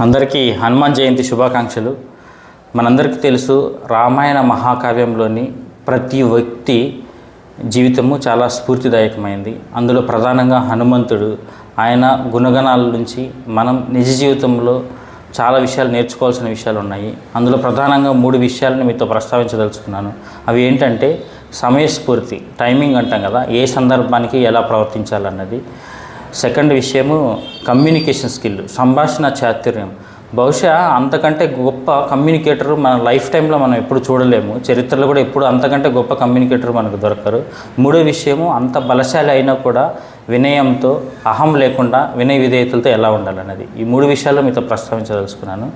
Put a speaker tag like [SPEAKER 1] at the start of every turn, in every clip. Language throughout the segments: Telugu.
[SPEAKER 1] అందరికీ హనుమాన్ జయంతి శుభాకాంక్షలు. మనందరికీ తెలుసు రామాయణ మహాకావ్యంలోని ప్రతి వ్యక్తి జీవితము చాలా స్ఫూర్తిదాయకమైంది. అందులో ప్రధానంగా హనుమంతుడు. ఆయన గుణగణాల నుంచి మనం నిజ జీవితంలో చాలా విషయాలు నేర్చుకోవాల్సిన విషయాలు ఉన్నాయి. అందులో ప్రధానంగా మూడు విషయాలను మీతో ప్రస్తావించదలుచుకున్నాను. అవి ఏంటంటే సమయస్ఫూర్తి టైమింగ్ అంటాం కదా ఏ సందర్భానికి ఎలా ప్రవర్తించాలన్నది. సెకండ్ విషయము కమ్యూనికేషన్ స్కిల్ సంభాషణ చాతుర్యం. బహుశా అంతకంటే గొప్ప కమ్యూనికేటర్ మన లైఫ్ టైంలో మనం ఎప్పుడు చూడలేము. చరిత్రలో కూడా ఎప్పుడు అంతకంటే గొప్ప కమ్యూనికేటర్ మనకు దొరకరు. మూడో విషయము అంత బలశాలి అయినా కూడా వినయంతో అహం లేకుండా వినయ విధేయతలతో ఎలా ఉండాలన్నది. ఈ మూడు విషయాలు మీతో ప్రస్తావించదలుచుకున్నాను.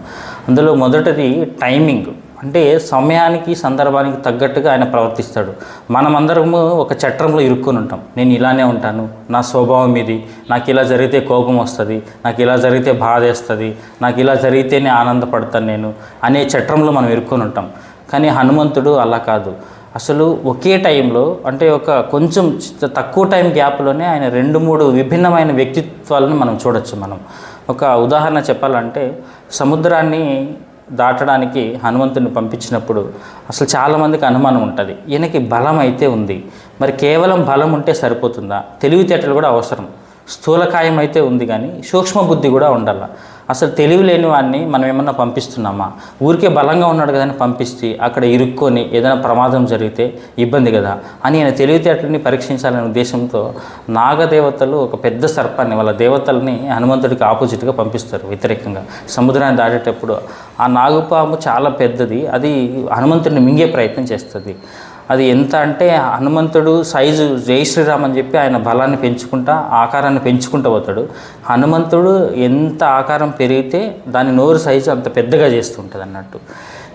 [SPEAKER 1] అందులో మొదటిది టైమింగ్. అంటే సమయానికి సందర్భానికి తగ్గట్టుగా ఆయన ప్రవర్తిస్తాడు. మనమందరము ఒక చట్రంలో ఇరుక్కొని ఉంటాం. నేను ఇలానే ఉంటాను. నా స్వభావం ఇది. నాకు ఇలా జరిగితే కోపం వస్తుంది. నాకు ఇలా జరిగితే బాధ వేస్తుంది. నాకు ఇలా జరిగితేనే ఆనందపడతాను నేను అనే చట్రంలో మనం ఇరుక్కొని ఉంటాం. కానీ హనుమంతుడు అలా కాదు. అసలు ఒకే టైంలో అంటే ఒక కొంచెం తక్కువ టైం గ్యాప్లోనే ఆయన రెండు మూడు విభిన్నమైన వ్యక్తిత్వాలను మనం చూడొచ్చు మనం. ఒక ఉదాహరణ చెప్పాలంటే సముద్రాన్ని దాటడానికి హనుమంతుని పంపించినప్పుడు అసలు చాలామందికి అనుమానం ఉంటుంది. ఈయనకి బలం అయితే ఉంది. మరి కేవలం బలం ఉంటే సరిపోతుందా? తెలివితేటలు కూడా అవసరం. స్థూలకాయం అయితే ఉంది కానీ సూక్ష్మ బుద్ధి కూడా ఉండాలి. అసలు తెలివి లేని వాడిని మనం ఏమన్నా పంపిస్తున్నామా? ఊరికే బలంగా ఉన్నాడు కదా అని పంపిస్తే అక్కడ ఇరుక్కొని ఏదైనా ప్రమాదం జరిగితే ఇబ్బంది కదా అని ఆయన తెలివితేటలని పరీక్షించాలనే ఉద్దేశంతో నాగదేవతలు ఒక పెద్ద సర్పాన్ని వాళ్ళ దేవతల్ని హనుమంతుడికి ఆపోజిట్గా పంపిస్తారు వ్యతిరేకంగా. సముద్రాన్ని దాటేటప్పుడు ఆ నాగుపాము చాలా పెద్దది. అది హనుమంతుడిని మింగే ప్రయత్నం చేస్తుంది. అది ఎంత అంటే హనుమంతుడు సైజు జై శ్రీరామ్ అని చెప్పి ఆయన బలాన్ని పెంచుకుంటా ఆకారాన్ని పెంచుకుంటూ పోతాడు. హనుమంతుడు ఎంత ఆకారం పెరిగితే దాని నోరు సైజు అంత పెద్దగా చేస్తుంటుంది అన్నట్టు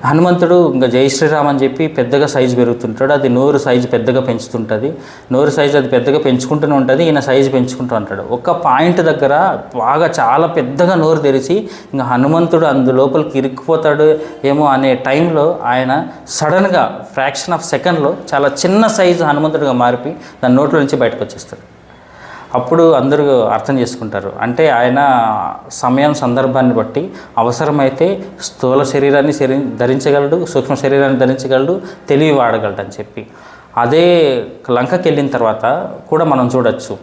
[SPEAKER 1] హనుమంతుడు ఇంకా జై శ్రీరామ్ అని చెప్పి పెద్దగా సైజు పెరుగుతుంటాడు. అది నోరు సైజు పెద్దగా పెంచుతుంటుంది. నోరు సైజు అది పెద్దగా పెంచుకుంటూనే ఉంటుంది. ఈయన సైజు పెంచుకుంటూ ఉంటాడు. ఒక పాయింట్ దగ్గర బాగా చాలా పెద్దగా నోరు తెరిచి ఇంకా హనుమంతుడు అందు లోపలికి ఇరుక్కుపోతాడు ఏమో అనే టైంలో ఆయన సడన్గా ఫ్రాక్షన్ ఆఫ్ సెకండ్లో చాలా చిన్న సైజు హనుమంతుడిగా మారిపి దాని నోట్లో నుంచి బయటకు వచ్చేస్తాడు. అప్పుడు అందరూ అర్థం చేసుకుంటారు. అంటే ఆయన సమయం సందర్భాన్ని బట్టి అవసరమైతే స్థూల శరీరాన్ని శరీ ధరించగలడు సూక్ష్మ శరీరాన్ని ధరించగలడు తెలివి వాడగలడు అని చెప్పి. అదే లంకకి వెళ్ళిన తర్వాత కూడా మనం చూడొచ్చు.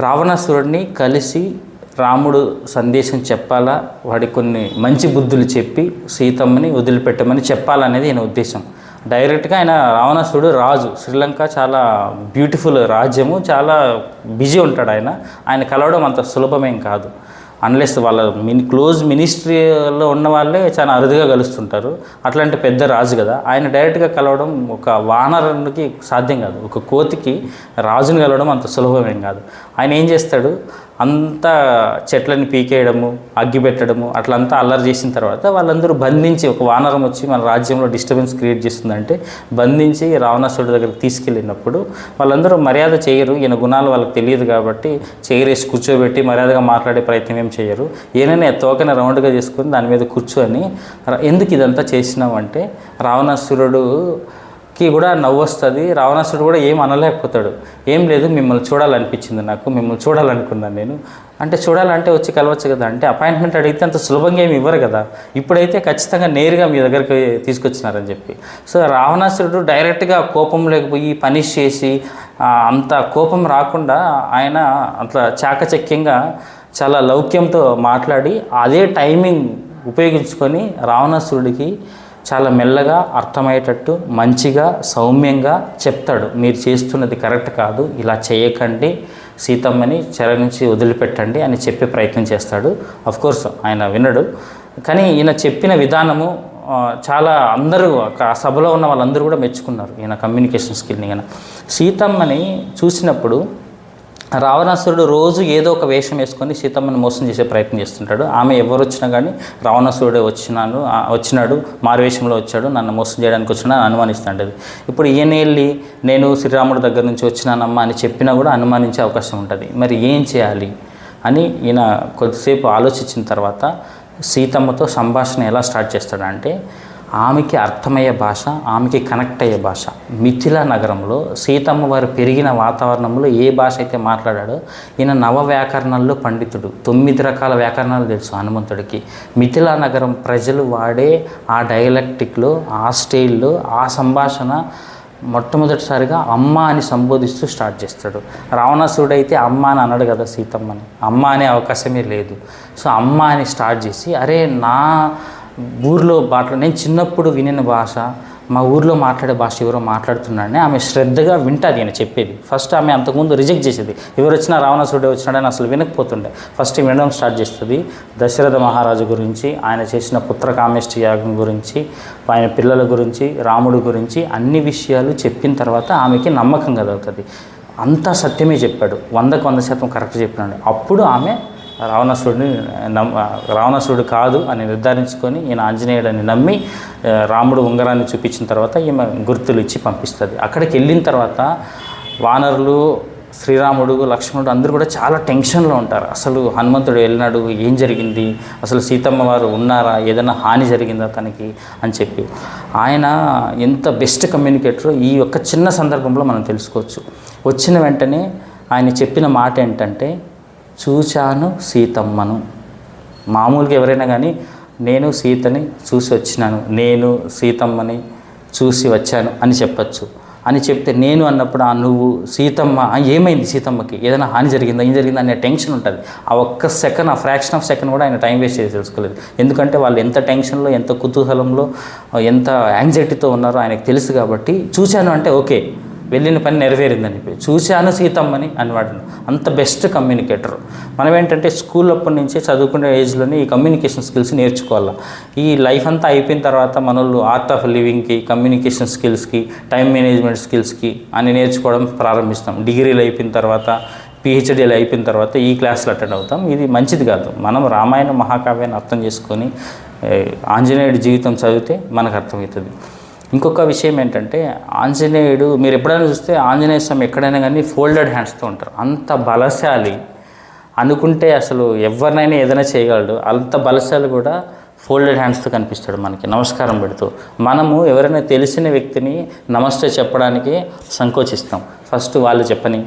[SPEAKER 1] రావణాసురుడిని కలిసి రాముడు సందేశం చెప్పాలా? వాడి కొన్ని మంచి బుద్ధులు చెప్పి సీతమ్మని వదిలిపెట్టమని చెప్పాలనేది ఈయన ఉద్దేశం. డైరెక్ట్గా ఆయన రావణాసుడు రాజు. శ్రీలంక చాలా బ్యూటిఫుల్ రాజ్యము. చాలా బిజీ ఉంటాడు ఆయన. ఆయన కలవడం అంత సులభమేం కాదు. అన్లెస్ వాళ్ళ మిని క్లోజ్ మినిస్ట్రీలో ఉన్న వాళ్ళే చాలా అరుదుగా కలుస్తుంటారు. అట్లాంటి పెద్ద రాజు కదా. ఆయన డైరెక్ట్గా కలవడం ఒక వానరునికి సాధ్యం కాదు. ఒక కోతికి రాజుని కలవడం అంత సులభమేం కాదు. ఆయన ఏం చేస్తాడు? అంతా చెట్లని పీకేయడము అగ్గి పెట్టడము అట్లంతా అల్లరి చేసిన తర్వాత వాళ్ళందరూ బంధించి ఒక వానరం వచ్చి మన రాజ్యంలో డిస్టర్బెన్స్ క్రియేట్ చేస్తుందంటే బంధించి రావణాసుడి దగ్గరికి తీసుకెళ్ళినప్పుడు వాళ్ళందరూ మర్యాద చేయరు. ఈయన గుణాలు వాళ్ళకి తెలియదు కాబట్టి చైరేసి కూర్చోబెట్టి మర్యాదగా మాట్లాడే ప్రయత్నం ఏం చేయరు. ఏనైనా తోకని రౌండ్గా చేసుకుని దాని మీద కూర్చొని ఎందుకు ఇదంతా చేసినామంటే రావణాసురుడు కి కూడా నవ్వు వస్తుంది రావణాసుడు కూడా ఏం అనలేకపోతాడు. ఏం లేదు మిమ్మల్ని చూడాలనిపించింది నాకు మిమ్మల్ని చూడాలనుకున్నాను నేను. అంటే చూడాలంటే వచ్చి కలవచ్చు కదా. అంటే అపాయింట్మెంట్ అడిగితే అంత సులభంగా ఏమి ఇవ్వరు కదా. ఇప్పుడైతే ఖచ్చితంగా నేరుగా మీ దగ్గరికి తీసుకొచ్చినారని చెప్పి. సో రావణాసురుడు డైరెక్ట్గా కోపం లేకపోయి పనిష్ చేసి అంత కోపం రాకుండా ఆయన అట్లా చాకచక్యంగా చాలా లౌక్యంతో మాట్లాడి అదే టైమింగ్ ఉపయోగించుకొని రావణాసురుడికి చాలా మెల్లగా అర్థమయ్యేటట్టు మంచిగా సౌమ్యంగా చెప్తాడు. మీరు చేస్తున్నది కరెక్ట్ కాదు ఇలా చేయకండి సీతమ్మని చెర నుంచి వదిలిపెట్టండి అని చెప్పే ప్రయత్నం చేస్తాడు. అఫ్ కోర్స్ ఆయన వినడు. కానీ ఈయన చెప్పిన విధానము చాలా అందరూ ఆ సభలో ఉన్న వాళ్ళందరూ కూడా మెచ్చుకున్నారు ఈయన కమ్యూనికేషన్ స్కిల్ని ఈయన సీతమ్మని చూసినప్పుడు రావణాసురుడు రోజు ఏదో ఒక వేషం వేసుకొని సీతమ్మను మోసం చేసే ప్రయత్నం చేస్తుంటాడు. ఆమె ఎవరు వచ్చినా కానీ రావణాసురుడే వచ్చినాను వచ్చినాడు వచ్చినాడు మారువేషంలో వచ్చాడు నన్ను మోసం చేయడానికి వచ్చినా అనుమానిస్తుంటది ఇప్పుడు ఈయన వెళ్ళి నేను శ్రీరాముడి దగ్గర నుంచి వచ్చినానమ్మా అని చెప్పినా కూడా అనుమానించే అవకాశం ఉంటుంది. మరి ఏం చేయాలి? అని ఈయన కొద్దిసేపు ఆలోచించిన తర్వాత సీతమ్మతో సంభాషణ ఎలా స్టార్ట్ చేస్తాడంటే ఆమెకి అర్థమయ్యే భాష ఆమెకి కనెక్ట్ అయ్యే భాష. మిథిలా నగరంలో సీతమ్మ వారు పెరిగిన వాతావరణంలో ఏ భాష అయితే మాట్లాడాడో ఈయన నవ వ్యాకరణంలో పండితుడు. తొమ్మిది రకాల వ్యాకరణాలు తెలుసు హనుమంతుడికి. మిథిలా నగరం ప్రజలు వాడే ఆ డైలెక్టిక్లో ఆ స్టైల్లో ఆ సంభాషణ మొట్టమొదటిసారిగా అమ్మ అని సంబోధిస్తూ స్టార్ట్ చేస్తాడు. రావణాసురుడు అయితే అమ్మ అని అన్నాడు కదా సీతమ్మని. అమ్మ అనే అవకాశమే లేదు. సో అమ్మ అని స్టార్ట్ చేసి అరే నా ఊర్లో మాట్లా నేను చిన్నప్పుడు వినిన భాష మా ఊర్లో మాట్లాడే భాష ఎవరో మాట్లాడుతున్నాడని ఆమె శ్రద్ధగా వింటాది ఆయన చెప్పేది. ఫస్ట్ ఆమె అంతకుముందు రిజెక్ట్ చేసేది. ఎవరు వచ్చినా రావణాసురుడే వచ్చినాడని అసలు వినకపోతుండే. ఫస్ట్ వినడం స్టార్ట్ చేస్తుంది. దశరథ మహారాజు గురించి ఆయన చేసిన పుత్రకామేష్టి యాగం గురించి ఆయన పిల్లల గురించి రాముడు గురించి అన్ని విషయాలు చెప్పిన తర్వాత ఆమెకి నమ్మకం కలుగుతుంది. అంతా సత్యమే చెప్పాడు. వందకు వంద శాతం కరెక్ట్ చెప్పినాడు. అప్పుడు ఆమె రావణాసురుడిని నమ్ రావణాసురుడు కాదు అని నిర్ధారించుకొని ఈయన ఆంజనేయుడని నమ్మి రాముడు ఉంగరాన్ని చూపించిన తర్వాత ఈమె గుర్తులు ఇచ్చి పంపిస్తుంది. అక్కడికి వెళ్ళిన తర్వాత వానరులు శ్రీరాముడు లక్ష్మణుడు అందరూ కూడా చాలా టెన్షన్లో ఉంటారు. అసలు హనుమంతుడు వెళ్ళినాడు ఏం జరిగింది? అసలు సీతమ్మ వారు ఉన్నారా? ఏదైనా హాని జరిగిందా తనకి? అని చెప్పి. ఆయన ఎంత బెస్ట్ కమ్యూనికేటరో ఈ యొక్క చిన్న సందర్భంలో మనం తెలుసుకోవచ్చు. వచ్చిన వెంటనే ఆయన చెప్పిన మాట ఏంటంటే చూచాను సీతమ్మను. మామూలుగా ఎవరైనా కానీ నేను సీతని చూసి వచ్చినాను నేను సీతమ్మని చూసి వచ్చాను అని చెప్పచ్చు. అని చెప్తే నేను అన్నప్పుడు ఆ నువ్వు సీతమ్మ ఏమైంది సీతమ్మకి? ఏదైనా హాని జరిగిందా? ఏం జరిగిందా? అనే టెన్షన్ ఉంటుంది. ఆ ఒక్క సెకండ్ ఆ ఫ్రాక్షన్ ఆఫ్ సెకండ్ కూడా ఆయన టైం వేస్ట్ చేసి తెలుసుకోలేదు. ఎందుకంటే వాళ్ళు ఎంత టెన్షన్లో ఎంత కుతూహలంలో ఎంత యాంగ్జైటీతో ఉన్నారో ఆయనకు తెలుసు కాబట్టి చూశాను అంటే ఓకే. వెళ్ళిన పని నెరవేరిందని చెప్పి. చూశాను సీతమ్మని అనివాడు అంత బెస్ట్ కమ్యూనికేటర్ మనం ఏంటంటే స్కూల్ అప్పటి నుంచే చదువుకునే ఏజ్లోనే ఈ కమ్యూనికేషన్ స్కిల్స్ నేర్చుకోవాలి. ఈ లైఫ్ అంతా అయిపోయిన తర్వాత మనోళ్ళు ఆర్ట్ ఆఫ్ లివింగ్కి కమ్యూనికేషన్ స్కిల్స్కి టైం మేనేజ్మెంట్ స్కిల్స్కి అని నేర్చుకోవడం ప్రారంభిస్తాం. డిగ్రీలు అయిపోయిన తర్వాత పిహెచ్డీలు అయిపోయిన తర్వాత ఈ క్లాసులు అటెండ్ అవుతాం. ఇది మంచిది కాదు. మనం రామాయణ మహాకావ్యాన్ని అర్థం చేసుకొని ఆంజనేయుడి జీవితం చదివితే మనకు అర్థమవుతుంది. ఇంకొక విషయం ఏంటంటే ఆంజనేయుడు మీరు ఎప్పుడైనా చూస్తే ఆంజనేయ స్వామి ఎక్కడైనా కానీ ఫోల్డెడ్ హ్యాండ్స్తో ఉంటారు. అంత బలశాలి. అనుకుంటే అసలు ఎవరినైనా ఏదైనా చేయగలడు. అంత బలశాలి కూడా ఫోల్డెడ్ హ్యాండ్స్తో కనిపిస్తాడు మనకి. నమస్కారం పెడుతూ. మనము ఎవరైనా తెలిసిన వ్యక్తిని నమస్తే చెప్పడానికి సంకోచిస్తాం. ఫస్ట్ వాళ్ళు చెప్పని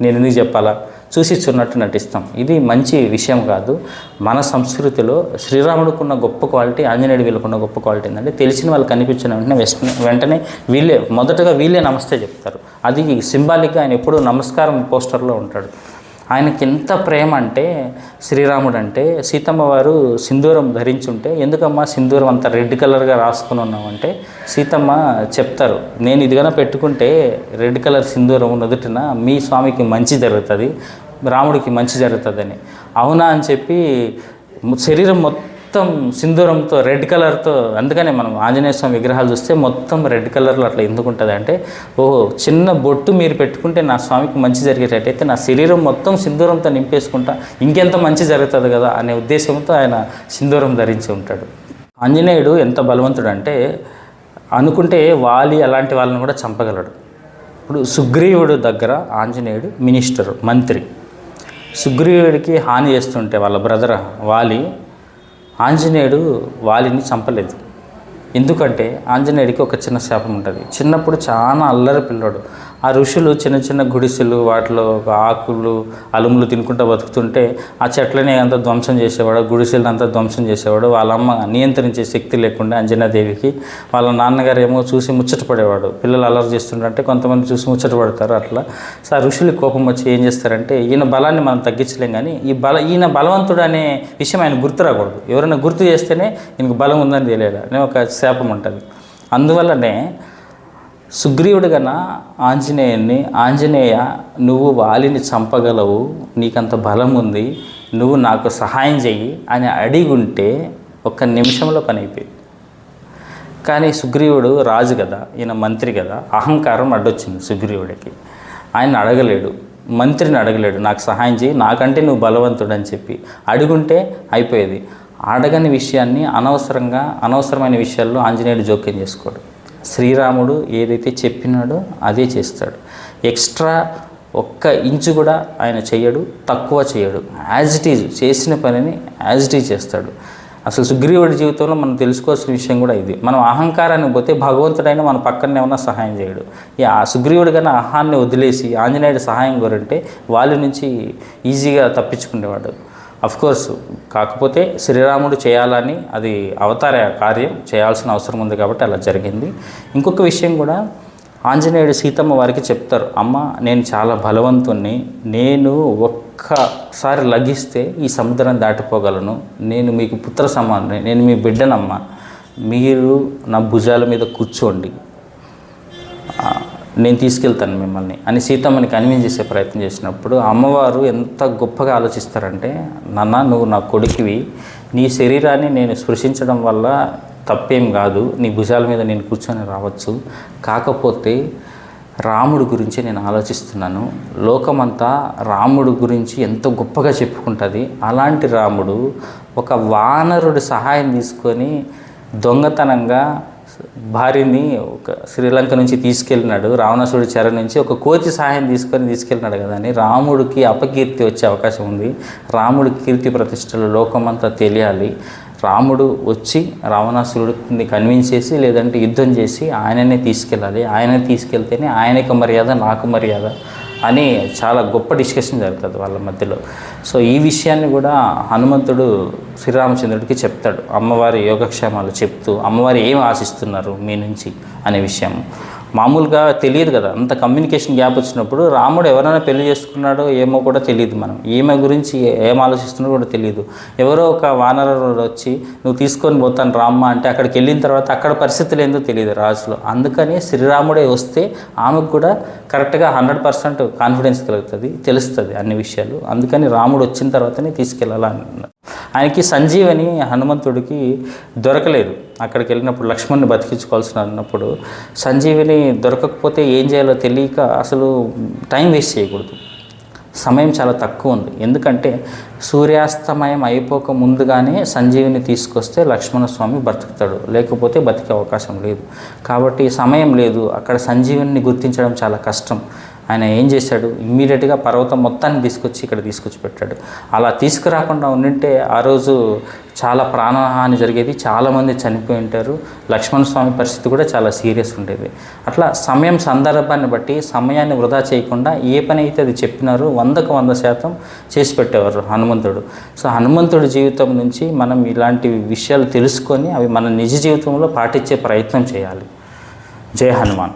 [SPEAKER 1] నేను ఎందుకు చెప్పాలా? చూసి చూన్నట్టు నటిస్తాం. ఇది మంచి విషయం కాదు. మన సంస్కృతిలో శ్రీరాముడికున్న గొప్ప క్వాలిటీ ఆంజనేయుడు వీళ్ళకున్న గొప్ప క్వాలిటీ ఏంటంటే తెలిసిన వాళ్ళు కనిపించిన వెంటనే వెంటనే వీళ్ళే మొదటగా వీళ్ళే నమస్తే చెప్తారు. అది సింబాలిక్గా ఆయన ఎప్పుడూ నమస్కారం పోస్టర్లో ఉంటాడు. ఆయనకి ఎంత ప్రేమ అంటే శ్రీరాముడు అంటే సీతమ్మ వారు సింధూరం ధరించుంటే ఎందుకమ్మా సింధూరం అంత రెడ్ కలర్గా రాసుకుని ఉన్నామంటే సీతమ్మ చెప్తారు నేను ఇదిగన పెట్టుకుంటే రెడ్ కలర్ సింధూరం నుదుటిన మీ స్వామికి మంచి జరుగుతుంది రాముడికి మంచి జరుగుతుందని. అవునా అని చెప్పి శరీరం మొత్తం మొత్తం సింధూరంతో రెడ్ కలర్తో అందుకనే మనం ఆంజనేయ స్వామి విగ్రహాలు చూస్తే మొత్తం రెడ్ కలర్లో అట్లా ఎందుకు ఉంటుంది అంటే ఓహో చిన్న బొట్టు మీరు పెట్టుకుంటే నా స్వామికి మంచి జరిగేటట్టయితే నా శరీరం మొత్తం సింధూరంతో నింపేసుకుంటా ఇంకెంత మంచి జరుగుతుంది కదా అనే ఉద్దేశంతో ఆయన సింధూరం ధరించి ఉంటాడు. ఆంజనేయుడు ఎంత బలవంతుడు అంటే అనుకుంటే వాలి అలాంటి వాళ్ళని కూడా చంపగలడు. ఇప్పుడు సుగ్రీవుడు దగ్గర ఆంజనేయుడు మినిస్టర్ మంత్రి. సుగ్రీవుడికి హాని చేస్తుంటే వాళ్ళ బ్రదర్ వాలి ఆంజనేయుడు వాలిని చంపలేదు. ఎందుకంటే ఆంజనేయుడికి ఒక చిన్న శాపం ఉంటుంది. చిన్నప్పుడు చాలా అల్లరి పిల్లోడు. ఆ ఋషులు చిన్న చిన్న గుడిసెలు వాటిలో ఒక ఆకులు అలుములు తినుకుంటూ బతుకుతుంటే ఆ చెట్లని అంతా ధ్వంసం చేసేవాడు గుడిసెలను అంతా ధ్వంసం చేసేవాడు. వాళ్ళ అమ్మ నియంత్రించే శక్తి లేకుండా అంజనాదేవికి వాళ్ళ నాన్నగారు ఏమో చూసి ముచ్చటపడేవాడు పిల్లలు అలర్ చేస్తుంటే కొంతమంది చూసి ముచ్చటపడతారు అట్లా. సో ఆ ఋషులు కోపం వచ్చి ఏం చేస్తారంటే ఈయన బలాన్ని మనం తగ్గించలేం కానీ ఈ బల ఈయన బలవంతుడు అనే విషయం ఆయన గుర్తు రాకూడదు. ఎవరైనా గుర్తు చేస్తేనే ఈయనకు బలం ఉందని తెలియాలి. అనే ఒక శాపం ఉంటుంది. అందువల్లనే సుగ్రీవుడు గన ఆంజనేయుని ఆంజనేయ నువ్వు వాలిని చంపగలవు నీకంత బలం ఉంది నువ్వు నాకు సహాయం చెయ్యి అని అడిగుంటే ఒక్క నిమిషంలో పని అయిపోయింది కానీ సుగ్రీవుడు రాజు కదా ఈయన మంత్రి కదా అహంకారం అడ్డొచ్చింది సుగ్రీవుడికి. ఆయన అడగలేడు మంత్రిని అడగలేడు నాకు సహాయం చేయి నాకంటే నువ్వు బలవంతుడు అని చెప్పి అడుగుంటే అయిపోయేది. అడగని విషయాన్ని అనవసరంగా అనవసరమైన విషయాల్లో ఆంజనేయుడు జోక్యం చేసుకోడు. శ్రీరాముడు ఏదైతే చెప్పినాడో అదే చేస్తాడు. ఎక్స్ట్రా ఒక్క ఇంచు కూడా ఆయన చేయడు తక్కువ చేయడు యాజ్ ఇట్ ఈజ్ చేసిన పనిని యాజ్ ఇట్ ఈజ్ చేస్తాడు. అసలు సుగ్రీవుడి జీవితంలో మనం తెలుసుకోవాల్సిన విషయం కూడా ఇది. మనం అహంకారాన్ని పోతే భగవంతుడైనా మన పక్కన ఏమన్నా సహాయం చేయడు. ఈ ఆ సుగ్రీవుడు కన్నా అహాన్ని వదిలేసి ఆంజనేయుడు సహాయం కోరంటే వాళ్ళ నుంచి ఈజీగా తప్పించుకునేవాడు. కోర్స్ కాకపోతే శ్రీరాముడు చేయాలని అది అవతార కార్యం చేయాల్సిన అవసరం ఉంది కాబట్టి అలా జరిగింది. ఇంకొక విషయం కూడా ఆంజనేయుడు సీతమ్మ వారికి చెప్తారు అమ్మ నేను చాలా బలవంతుణ్ణి. నేను ఒక్కసారి లగిస్తే ఈ సముద్రం దాటిపోగలను. నేను మీకు పుత్ర సమాన్ని నేను మీ బిడ్డనమ్మ. మీరు నా భుజాల మీద కూర్చోండి. నేను తీసుకెళ్తాను మిమ్మల్ని అని సీతమ్మని కన్విన్స్ చేసే ప్రయత్నం చేసినప్పుడు అమ్మవారు ఎంత గొప్పగా ఆలోచిస్తారంటే నాన్న నువ్వు నా కొడుకువి. నీ శరీరాన్ని నేను స్పృశించడం వల్ల తప్పేం కాదు. నీ భుజాల మీద నేను కూర్చొని రావచ్చు. కాకపోతే రాముడు గురించి నేను ఆలోచిస్తున్నాను. లోకమంతా రాముడు గురించి ఎంతో గొప్పగా చెప్పుకుంటుంది. అలాంటి రాముడు ఒక వానరుడి సహాయం తీసుకొని దొంగతనంగా భార్యని ఒక శ్రీలంక నుంచి తీసుకెళ్ళినాడు. రావణాసుడి చెర నుంచి ఒక కోతి సహాయం తీసుకొని తీసుకెళ్ళినాడు కదా అని రాముడికి అపకీర్తి వచ్చే అవకాశం ఉంది. రాముడి కీర్తి ప్రతిష్టలు లోకమంతా తెలియాలి. రాముడు వచ్చి రావణాసురుడిని కన్విన్స్ చేసి లేదంటే యుద్ధం చేసి ఆయననే తీసుకెళ్ళాలి. ఆయనే తీసుకెళ్తేనే ఆయనకు మర్యాద నాకు మర్యాద అని చాలా గొప్ప డిస్కషన్ జరుగుతుంది వాళ్ళ మధ్యలో. సో ఈ విషయాన్ని కూడా హనుమంతుడు శ్రీరామచంద్రుడికి చెప్తాడు. అమ్మవారి యోగక్షేమాలు చెప్తూ అమ్మవారు ఏం ఆశిస్తున్నారు మీ నుంచి అనే విషయం. మామూలుగా తెలియదు కదా. అంత కమ్యూనికేషన్ గ్యాప్ వచ్చినప్పుడు రాముడు ఎవరైనా పెళ్ళి చేసుకున్నాడో ఏమో కూడా తెలియదు మనం. ఈమె గురించి ఏం ఆలోచిస్తున్నాడో కూడా తెలియదు. ఎవరో ఒక వానరుడు వచ్చి నువ్వు తీసుకొని పోతాను రామ్మ అంటే అక్కడికి వెళ్ళిన తర్వాత అక్కడ పరిస్థితులు ఏందో తెలియదు రాజులో. అందుకని శ్రీరాముడే వస్తే ఆమెకు కూడా కరెక్ట్గా హండ్రెడ్ పర్సెంట్ కాన్ఫిడెన్స్ కలుగుతుంది తెలుస్తుంది అన్ని విషయాలు. అందుకని రాముడు వచ్చిన తర్వాతనే తీసుకెళ్ళాలని ఆయనకి సంజీవని హనుమంతుడికి దొరకలేదు. అక్కడికి వెళ్ళినప్పుడు లక్ష్మణ్ని బతికించుకోవాల్సిన అన్నప్పుడు సంజీవిని దొరకకపోతే ఏం చేయాలో తెలియక అసలు టైం వేస్ట్ చేయకూడదు. సమయం చాలా తక్కువ ఉంది. ఎందుకంటే సూర్యాస్తమయం అయిపోక ముందుగానే సంజీవిని తీసుకొస్తే లక్ష్మణస్వామి బ్రతుకుతాడు. లేకపోతే బతికే అవకాశం లేదు. కాబట్టి సమయం లేదు. అక్కడ సంజీవిని గుర్తించడం చాలా కష్టం. ఆయన ఏం చేశాడు? ఇమ్మీడియట్గా పర్వతం మొత్తాన్ని తీసుకొచ్చి ఇక్కడ తీసుకొచ్చి పెట్టాడు. అలా తీసుకురాకుండా ఉండింటే ఆ రోజు చాలా ప్రాణహాని జరిగేది. చాలామంది చనిపోయి ఉంటారు. లక్ష్మణ స్వామి పరిస్థితి కూడా చాలా సీరియస్ ఉండేది. అట్లా సమయం సందర్భాన్ని బట్టి సమయాన్ని వృధా చేయకుండా ఏ పని అయితే అది చెప్పినారో వందకు వంద శాతం చేసి పెట్టేవారు హనుమంతుడు. సో హనుమంతుడి జీవితం నుంచి మనం ఇలాంటి విషయాలు తెలుసుకొని అవి మన నిజ జీవితంలో పాటించే ప్రయత్నం చేయాలి. జై హనుమాన్.